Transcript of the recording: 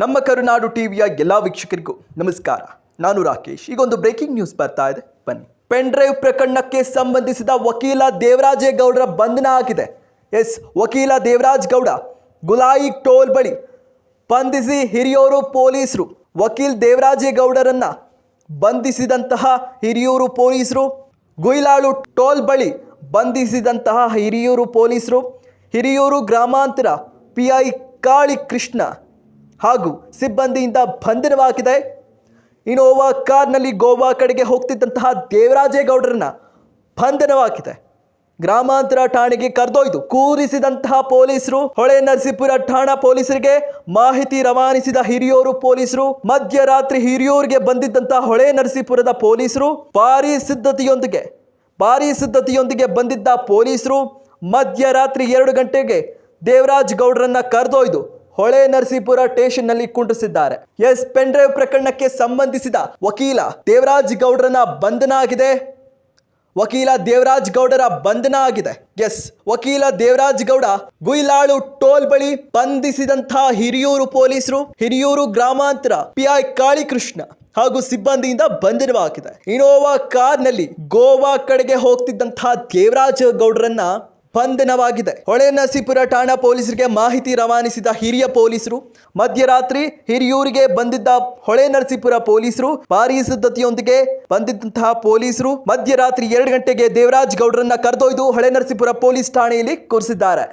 ನಮ್ಮ ಕರುನಾಡು ಟಿವಿಯ ಎಲ್ಲ ವೀಕ್ಷಕರಿಗೂ ನಮಸ್ಕಾರ. ನಾನು ರಾಕೇಶ್. ಈಗ ಒಂದು ಬ್ರೇಕಿಂಗ್ ನ್ಯೂಸ್ ಬರ್ತಾ ಇದೆ. ಬನ್ನಿ. ಪೆನ್ ಡ್ರೈವ್ ಪ್ರಕರಣಕ್ಕೆ ಸಂಬಂಧಿಸಿದ ವಕೀಲ ದೇವರಾಜೇಗೌಡರ ಬಂಧನ ಆಗಿದೆ. ಎಸ್, ವಕೀಲ ದೇವರಾಜ್ ಗೌಡ ಗುಲಾಯಿ ಟೋಲ್ ಬಳಿ ಬಂಧಿಸಿ ಹಿರಿಯೂರು ಪೊಲೀಸರು. ವಕೀಲ್ ದೇವರಾಜೇಗೌಡರನ್ನ ಬಂಧಿಸಿದಂತಹ ಹಿರಿಯೂರು ಪೊಲೀಸರು. ಗುಯಿಲಾಳು ಟೋಲ್ ಬಳಿ ಬಂಧಿಸಿದಂತಹ ಹಿರಿಯೂರು ಪೊಲೀಸರು. ಹಿರಿಯೂರು ಗ್ರಾಮಾಂತರ ಪಿ ಐ ಕಾಳಿ ಕೃಷ್ಣ ಹಾಗೂ ಸಿಬ್ಬಂದಿಯಿಂದ ಬಂಧನವಾಗಿದೆ. ಇನೋವಾ ಕಾರ್ನಲ್ಲಿ ಗೋವಾ ಕಡೆಗೆ ಹೋಗ್ತಿದ್ದಂತಹ ದೇವರಾಜೇಗೌಡರನ್ನ ಬಂಧನವಾಗಿದೆ. ಗ್ರಾಮಾಂತರ ಠಾಣೆಗೆ ಕರೆದೊಯ್ದು ಕೂರಿಸಿದಂತಹ ಪೊಲೀಸರು, ಹೊಳೆ ನರಸೀಪುರ ಠಾಣಾ ಪೊಲೀಸರಿಗೆ ಮಾಹಿತಿ ರವಾನಿಸಿದ ಹಿರಿಯೂರು ಪೊಲೀಸರು, ಮಧ್ಯರಾತ್ರಿ ಹಿರಿಯೂರಿಗೆ ಬಂದಿದ್ದಂತಹ ಹೊಳೆ ನರಸೀಪುರದ ಪೊಲೀಸರು, ಭಾರಿ ಸಿದ್ಧತೆಯೊಂದಿಗೆ ಭಾರಿ ಸಿದ್ಧತೆಯೊಂದಿಗೆ ಬಂದಿದ್ದ ಪೊಲೀಸರು ಮಧ್ಯರಾತ್ರಿ ಎರಡು ಗಂಟೆಗೆ ದೇವರಾಜ್ ಗೌಡರನ್ನ ಕರೆದೊಯ್ದು ಹೊಳೆ ನರಸೀಪುರ ಸ್ಟೇಷನ್ನಲ್ಲಿ ಕುಂಟಿಸಿದ್ದಾರೆ ಎಸ್. ಪೆನ್ ಡ್ರೈವ್ ಪ್ರಕರಣಕ್ಕೆ ಸಂಬಂಧಿಸಿದ ವಕೀಲ ದೇವರಾಜ್ ಗೌಡ್ರನ್ನ ಬಂಧನ ಆಗಿದೆ ವಕೀಲ ದೇವರಾಜ್ ಗೌಡರ ಬಂಧನ ಆಗಿದೆ ಎಸ್. ವಕೀಲ ದೇವರಾಜ್ ಗೌಡ ಗುಯ್ಲಾಳು ಟೋಲ್ ಬಳಿ ಬಂಧಿಸಿದಂತಹ ಹಿರಿಯೂರು ಪೊಲೀಸರು ಹಿರಿಯೂರು ಗ್ರಾಮಾಂತರ ಪಿಐ ಕಾಳಿಕೃಷ್ಣ ಹಾಗೂ ಸಿಬ್ಬಂದಿಯಿಂದ ಬಂಧನವಾಗಿದೆ. ಇನೋವಾ ಕಾರ್ನಲ್ಲಿ ಗೋವಾ ಕಡೆಗೆ ಹೋಗ್ತಿದ್ದಂತಹ ದೇವರಾಜ್ ಗೌಡರನ್ನ ಬಂಧನವಾಗಿದೆ. ಹೊಳೆ ನರಸೀಪುರ ಠಾಣಾ ಪೊಲೀಸರಿಗೆ ಮಾಹಿತಿ ರವಾನಿಸಿದ ಹಿರಿಯ ಪೊಲೀಸರು, ಮಧ್ಯರಾತ್ರಿ ಹಿರಿಯೂರಿಗೆ ಬಂದಿದ್ದ ಹೊಳೆ ನರಸೀಪುರ ಪೊಲೀಸರು, ಭಾರೀ ಸಿದ್ಧತೆಯೊಂದಿಗೆ ಬಂದಿದ್ದಂತಹ ಪೊಲೀಸರು ಮಧ್ಯರಾತ್ರಿ ಎರಡು ಗಂಟೆಗೆ ದೇವರಾಜ್ ಗೌಡರನ್ನ ಕರೆದೊಯ್ದು ಹೊಳೆ ನರಸೀಪುರ ಪೊಲೀಸ್ ಠಾಣೆಯಲ್ಲಿ ಕೂರಿಸಿದ್ದಾರೆ.